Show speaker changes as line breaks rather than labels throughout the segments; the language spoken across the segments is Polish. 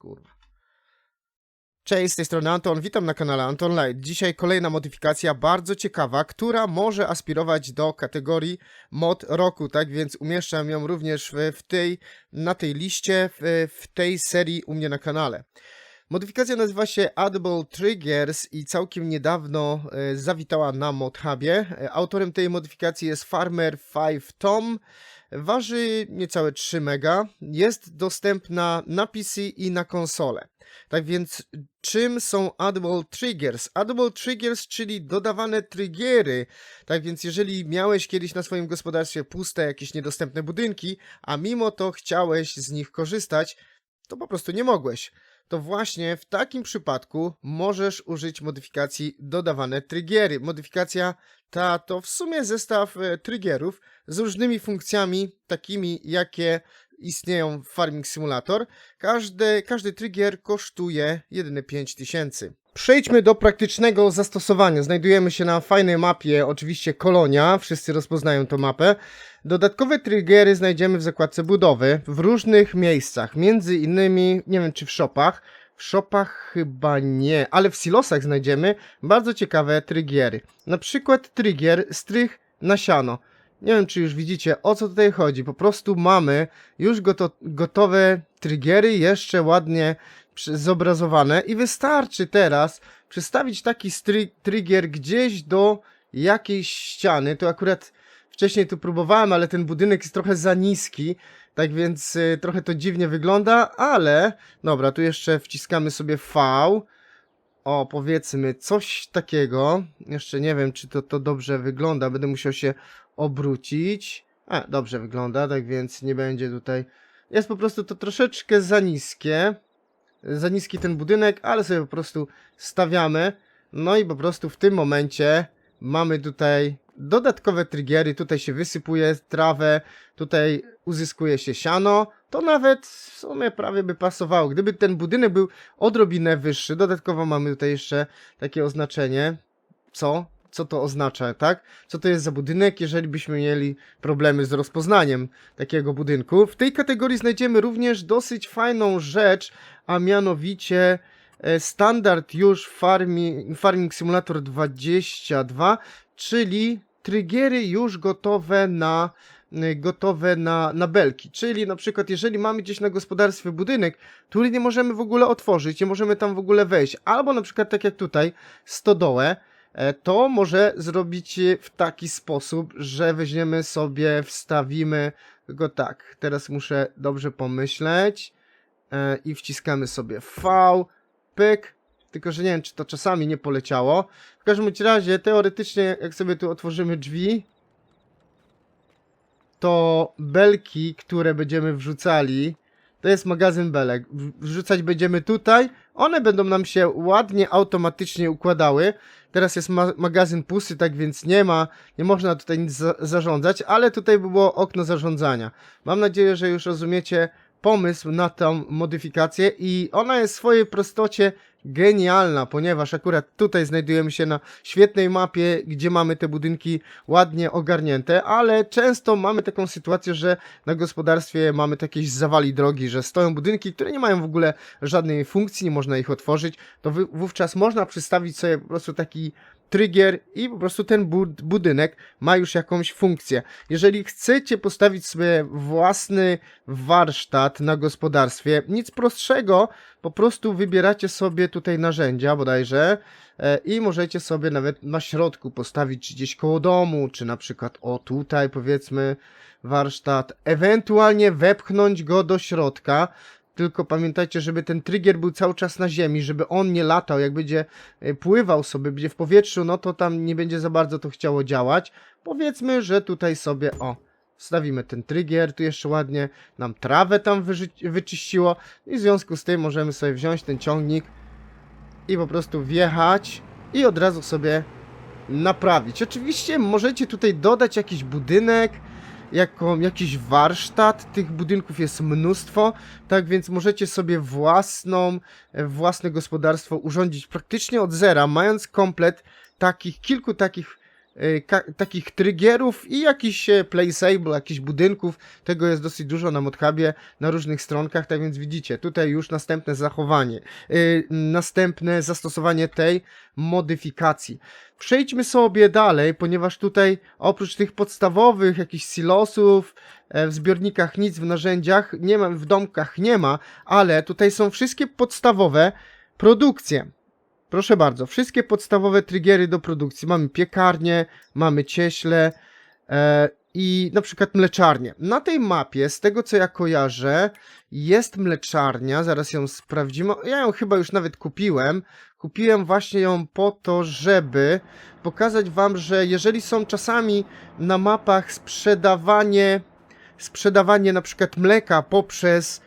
kurwa. Cześć, z tej strony Anton, witam na kanale Anton Light. Dzisiaj kolejna modyfikacja bardzo ciekawa, która może aspirować do kategorii mod roku, tak więc umieszczam ją również w, tej, na tej liście, w, w tej serii u mnie na kanale. Modyfikacja nazywa się Audible Triggers i całkiem niedawno e, zawitała na ModHubie. E, Autorem tej modyfikacji jest Farmer 5 Tom. Waży niecałe 3 mega. Jest dostępna na PC i na konsolę. Tak więc czym są Audible Triggers? Audible Triggers, czyli dodawane triggery. Tak więc jeżeli miałeś kiedyś na swoim gospodarstwie puste jakieś niedostępne budynki, a mimo to chciałeś z nich korzystać, to po prostu nie mogłeś to właśnie w takim przypadku możesz użyć modyfikacji dodawane triggery. Modyfikacja ta to w sumie zestaw e, triggerów z różnymi funkcjami, takimi jakie istnieją w Farming Simulator. Każdy, każdy trigger kosztuje jedyne 5000. Przejdźmy do praktycznego zastosowania. Znajdujemy się na fajnej mapie, oczywiście Kolonia, wszyscy rozpoznają tą mapę. Dodatkowe triggery znajdziemy w zakładce budowy w różnych miejscach, między innymi, nie wiem czy w shopach, w shopach chyba nie, ale w silosach znajdziemy bardzo ciekawe triggery. Na przykład trigger strych na siano. Nie wiem, czy już widzicie, o co tutaj chodzi. Po prostu mamy już goto gotowe triggery, jeszcze ładnie zobrazowane i wystarczy teraz przestawić taki trigger gdzieś do jakiejś ściany. To akurat wcześniej tu próbowałem, ale ten budynek jest trochę za niski, tak więc y, trochę to dziwnie wygląda, ale dobra, tu jeszcze wciskamy sobie V. O, powiedzmy coś takiego. Jeszcze nie wiem, czy to, to dobrze wygląda. Będę musiał się obrócić. A, dobrze wygląda, tak więc nie będzie tutaj... Jest po prostu to troszeczkę za niskie. Za niski ten budynek, ale sobie po prostu stawiamy. No i po prostu w tym momencie mamy tutaj dodatkowe triggery. Tutaj się wysypuje trawę, tutaj uzyskuje się siano. To nawet w sumie prawie by pasowało. Gdyby ten budynek był odrobinę wyższy, dodatkowo mamy tutaj jeszcze takie oznaczenie. Co? Co to oznacza, tak? Co to jest za budynek, jeżeli byśmy mieli problemy z rozpoznaniem takiego budynku. W tej kategorii znajdziemy również dosyć fajną rzecz, a mianowicie e, standard już Farming, Farming Simulator 22, czyli triggery już gotowe na e, gotowe na, na belki. Czyli na przykład, jeżeli mamy gdzieś na gospodarstwie budynek, który nie możemy w ogóle otworzyć, nie możemy tam w ogóle wejść, albo na przykład tak jak tutaj, stodołę, to może zrobić w taki sposób, że weźmiemy sobie, wstawimy go tak. Teraz muszę dobrze pomyśleć e, i wciskamy sobie V, pyk, tylko że nie wiem, czy to czasami nie poleciało. W każdym razie, teoretycznie, jak sobie tu otworzymy drzwi, to belki, które będziemy wrzucali, to jest magazyn belek. Wrzucać będziemy tutaj, one będą nam się ładnie, automatycznie układały. Teraz jest ma magazyn pusty, tak więc nie ma, nie można tutaj nic za zarządzać, ale tutaj było okno zarządzania. Mam nadzieję, że już rozumiecie pomysł na tą modyfikację i ona jest w swojej prostocie genialna, ponieważ akurat tutaj znajdujemy się na świetnej mapie, gdzie mamy te budynki ładnie ogarnięte, ale często mamy taką sytuację, że na gospodarstwie mamy jakieś zawali drogi, że stoją budynki, które nie mają w ogóle żadnej funkcji, nie można ich otworzyć, to wówczas można przystawić sobie po prostu taki trigger i po prostu ten bud budynek ma już jakąś funkcję. Jeżeli chcecie postawić sobie własny warsztat na gospodarstwie, nic prostszego, po prostu wybieracie sobie tutaj narzędzia bodajże e, i możecie sobie nawet na środku postawić gdzieś koło domu, czy na przykład o tutaj powiedzmy warsztat, ewentualnie wepchnąć go do środka, tylko pamiętajcie, żeby ten trigger był cały czas na ziemi, żeby on nie latał, jak będzie e, pływał sobie, będzie w powietrzu, no to tam nie będzie za bardzo to chciało działać. Powiedzmy, że tutaj sobie, o, wstawimy ten trigger, tu jeszcze ładnie nam trawę tam wyczyściło i w związku z tym możemy sobie wziąć ten ciągnik i po prostu wjechać i od razu sobie naprawić. Oczywiście możecie tutaj dodać jakiś budynek, jako, jakiś warsztat, tych budynków jest mnóstwo, tak więc możecie sobie własną, e, własne gospodarstwo urządzić praktycznie od zera, mając komplet takich, kilku takich takich triggerów i jakiś e, placeable, jakichś budynków. Tego jest dosyć dużo na Modhubie, na różnych stronkach, tak więc widzicie, tutaj już następne zachowanie, y, następne zastosowanie tej modyfikacji. Przejdźmy sobie dalej, ponieważ tutaj oprócz tych podstawowych jakichś silosów, e, w zbiornikach nic, w narzędziach nie ma, w domkach nie ma, ale tutaj są wszystkie podstawowe produkcje. Proszę bardzo, wszystkie podstawowe triggery do produkcji. Mamy piekarnię, mamy cieśle e, i na przykład mleczarnię. Na tej mapie, z tego co ja kojarzę, jest mleczarnia, zaraz ją sprawdzimy. Ja ją chyba już nawet kupiłem. Kupiłem właśnie ją po to, żeby pokazać wam, że jeżeli są czasami na mapach sprzedawanie, sprzedawanie na przykład mleka poprzez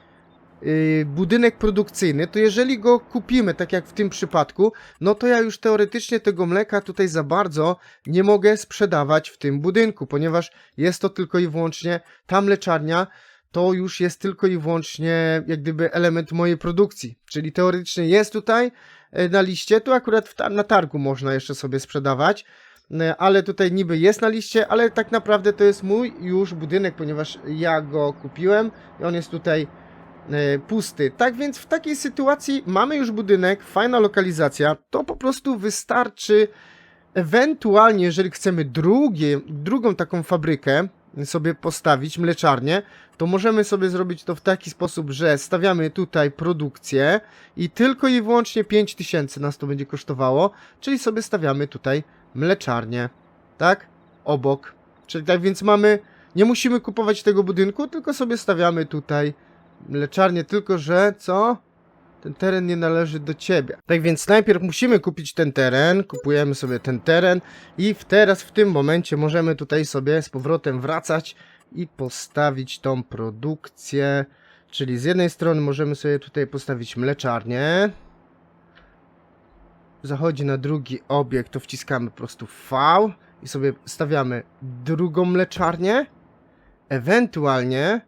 budynek produkcyjny, to jeżeli go kupimy, tak jak w tym przypadku, no to ja już teoretycznie tego mleka tutaj za bardzo nie mogę sprzedawać w tym budynku, ponieważ jest to tylko i wyłącznie ta mleczarnia, to już jest tylko i wyłącznie jak gdyby element mojej produkcji. Czyli teoretycznie jest tutaj e, na liście, tu akurat na targu można jeszcze sobie sprzedawać, e, ale tutaj niby jest na liście, ale tak naprawdę to jest mój już budynek, ponieważ ja go kupiłem i on jest tutaj pusty. Tak więc w takiej sytuacji mamy już budynek, fajna lokalizacja, to po prostu wystarczy ewentualnie, jeżeli chcemy drugie, drugą taką fabrykę sobie postawić, mleczarnię, to możemy sobie zrobić to w taki sposób, że stawiamy tutaj produkcję i tylko i wyłącznie 5000 nas to będzie kosztowało, czyli sobie stawiamy tutaj mleczarnię, tak? Obok. Czyli tak więc mamy, nie musimy kupować tego budynku, tylko sobie stawiamy tutaj mleczarnię, tylko że co? Ten teren nie należy do ciebie. Tak więc najpierw musimy kupić ten teren, kupujemy sobie ten teren i w teraz w tym momencie możemy tutaj sobie z powrotem wracać i postawić tą produkcję. Czyli z jednej strony możemy sobie tutaj postawić mleczarnię. Zachodzi na drugi obiekt, to wciskamy po prostu V i sobie stawiamy drugą mleczarnię. Ewentualnie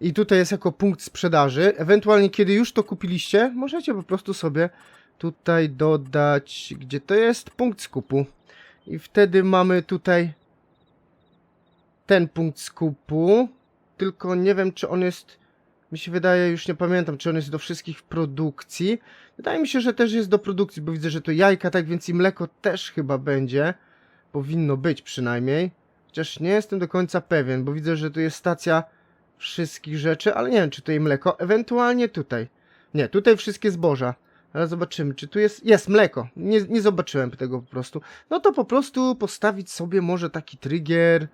i tutaj jest jako punkt sprzedaży. Ewentualnie, kiedy już to kupiliście, możecie po prostu sobie tutaj dodać, gdzie to jest, punkt skupu. I wtedy mamy tutaj ten punkt skupu. Tylko nie wiem, czy on jest. Mi się wydaje, już nie pamiętam, czy on jest do wszystkich produkcji. Wydaje mi się, że też jest do produkcji, bo widzę, że to jajka, tak więc i mleko też chyba będzie. Powinno być przynajmniej. Chociaż nie jestem do końca pewien, bo widzę, że tu jest stacja wszystkich rzeczy, ale nie wiem, czy tutaj mleko, ewentualnie tutaj. Nie, tutaj wszystkie zboża. Ale zobaczymy, czy tu jest... Jest mleko. Nie, nie zobaczyłem tego po prostu. No to po prostu postawić sobie może taki trigger.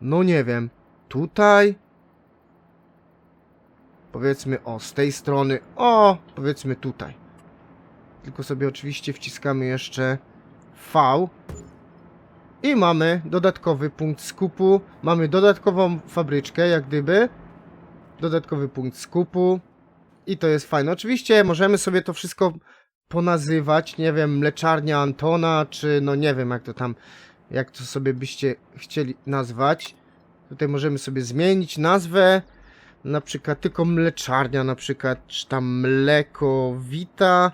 No nie wiem. Tutaj. Powiedzmy, o, z tej strony. O, powiedzmy tutaj. Tylko sobie oczywiście wciskamy jeszcze V. I mamy dodatkowy punkt skupu. Mamy dodatkową fabryczkę, jak gdyby. Dodatkowy punkt skupu. I to jest fajne. Oczywiście możemy sobie to wszystko ponazywać. Nie wiem, mleczarnia Antona, czy no nie wiem, jak to tam, jak to sobie byście chcieli nazwać. Tutaj możemy sobie zmienić nazwę. Na przykład tylko mleczarnia, na przykład, czy tam mleko Vita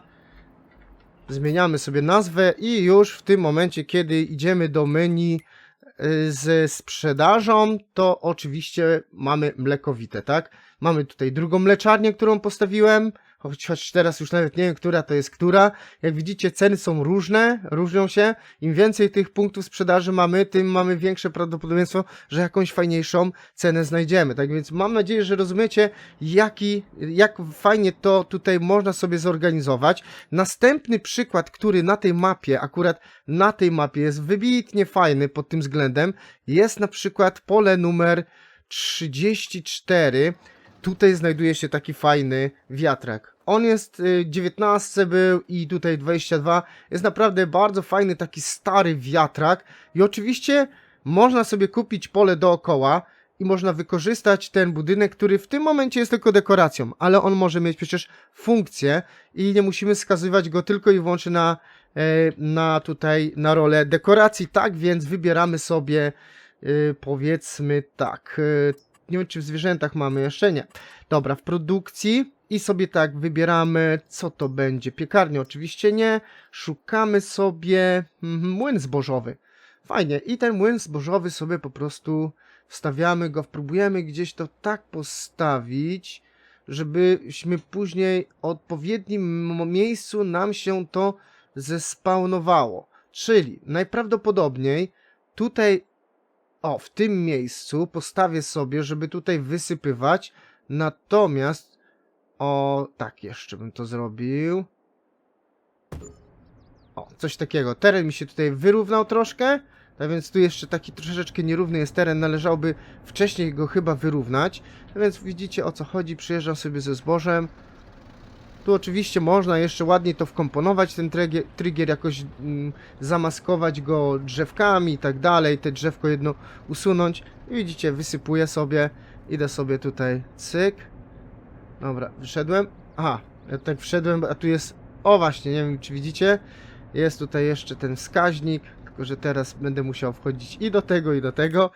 zmieniamy sobie nazwę i już w tym momencie, kiedy idziemy do menu z sprzedażą, to oczywiście mamy mlekowite, tak? Mamy tutaj drugą mleczarnię, którą postawiłem, choć, teraz już nawet nie wiem, która to jest która. Jak widzicie, ceny są różne, różnią się. Im więcej tych punktów sprzedaży mamy, tym mamy większe prawdopodobieństwo, że jakąś fajniejszą cenę znajdziemy. Tak więc mam nadzieję, że rozumiecie, jaki, jak fajnie to tutaj można sobie zorganizować. Następny przykład, który na tej mapie, akurat na tej mapie jest wybitnie fajny pod tym względem, jest na przykład pole numer 34. Tutaj znajduje się taki fajny wiatrak. On jest y, 19 był i tutaj 22. Jest naprawdę bardzo fajny taki stary wiatrak i oczywiście można sobie kupić pole dookoła i można wykorzystać ten budynek, który w tym momencie jest tylko dekoracją, ale on może mieć przecież funkcję i nie musimy wskazywać go tylko i wyłącznie na, e, na tutaj na rolę dekoracji. Tak więc wybieramy sobie e, powiedzmy tak. e, Nie wiem, czy w zwierzętach mamy jeszcze nie. Dobra, w produkcji i sobie tak wybieramy, co to będzie. Piekarnia oczywiście nie. Szukamy sobie mhm, młyn zbożowy. Fajnie. I ten młyn zbożowy sobie po prostu wstawiamy go, próbujemy gdzieś to tak postawić, żebyśmy później w odpowiednim miejscu nam się to zespawnowało. Czyli najprawdopodobniej tutaj, o, w tym miejscu postawię sobie, żeby tutaj wysypywać, natomiast, o, tak, jeszcze bym to zrobił. O, coś takiego. Teren mi się tutaj wyrównał troszkę, tak więc tu jeszcze taki troszeczkę nierówny jest teren, należałoby wcześniej go chyba wyrównać. No więc widzicie o co chodzi, przyjeżdżam sobie ze zbożem. Tu oczywiście można jeszcze ładniej to wkomponować, ten trigger, trigger jakoś mm, zamaskować go drzewkami i tak dalej, te drzewko jedno usunąć. I widzicie, wysypuję sobie, idę sobie tutaj, cyk. Dobra, wyszedłem. Aha, ja tak wszedłem, a tu jest, o właśnie, nie wiem czy widzicie, jest tutaj jeszcze ten wskaźnik, tylko że teraz będę musiał wchodzić i do tego, i do tego.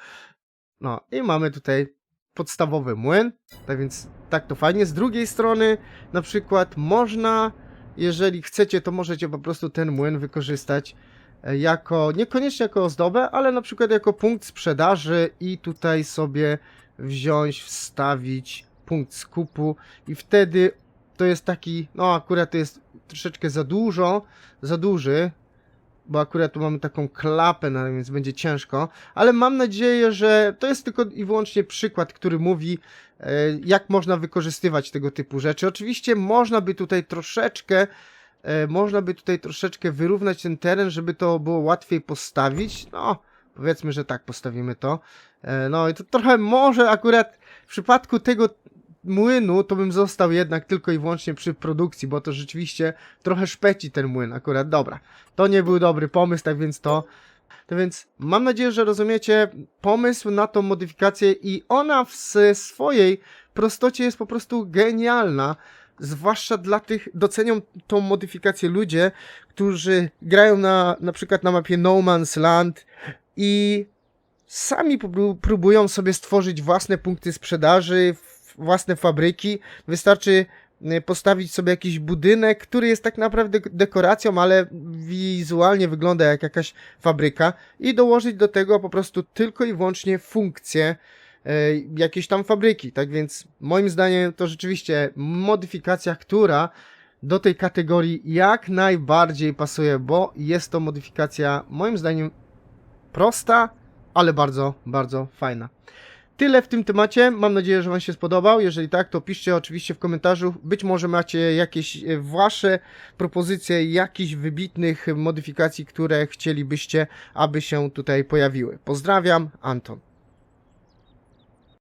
No i mamy tutaj podstawowy młyn, tak więc tak to fajnie. Z drugiej strony na przykład można, jeżeli chcecie, to możecie po prostu ten młyn wykorzystać e, jako, niekoniecznie jako ozdobę, ale na przykład jako punkt sprzedaży i tutaj sobie wziąć, wstawić punkt skupu i wtedy to jest taki, no akurat to jest troszeczkę za dużo, za duży, bo akurat tu mamy taką klapę, no więc będzie ciężko, ale mam nadzieję, że to jest tylko i wyłącznie przykład, który mówi, e, jak można wykorzystywać tego typu rzeczy. Oczywiście można by tutaj troszeczkę, e, można by tutaj troszeczkę wyrównać ten teren, żeby to było łatwiej postawić. No, powiedzmy, że tak postawimy to. E, No i to trochę może akurat w przypadku tego młynu to bym został jednak tylko i wyłącznie przy produkcji, bo to rzeczywiście trochę szpeci ten młyn akurat. Dobra, to nie był dobry pomysł, tak więc to... To więc mam nadzieję, że rozumiecie pomysł na tą modyfikację i ona w swojej prostocie jest po prostu genialna. Zwłaszcza dla tych, docenią tą modyfikację ludzie, którzy grają na, na przykład na mapie No Man's Land i sami prób- próbują sobie stworzyć własne punkty sprzedaży, własne fabryki. Wystarczy y, postawić sobie jakiś budynek, który jest tak naprawdę dekoracją, ale wizualnie wygląda jak jakaś fabryka i dołożyć do tego po prostu tylko i wyłącznie funkcję e, jakiejś tam fabryki. Tak więc moim zdaniem to rzeczywiście modyfikacja, która do tej kategorii jak najbardziej pasuje, bo jest to modyfikacja moim zdaniem prosta, ale bardzo, bardzo fajna. Tyle w tym temacie. Mam nadzieję, że Wam się spodobał. Jeżeli tak, to piszcie oczywiście w komentarzu. Być może macie jakieś e, Wasze propozycje jakichś wybitnych modyfikacji, które chcielibyście, aby się tutaj pojawiły. Pozdrawiam, Anton.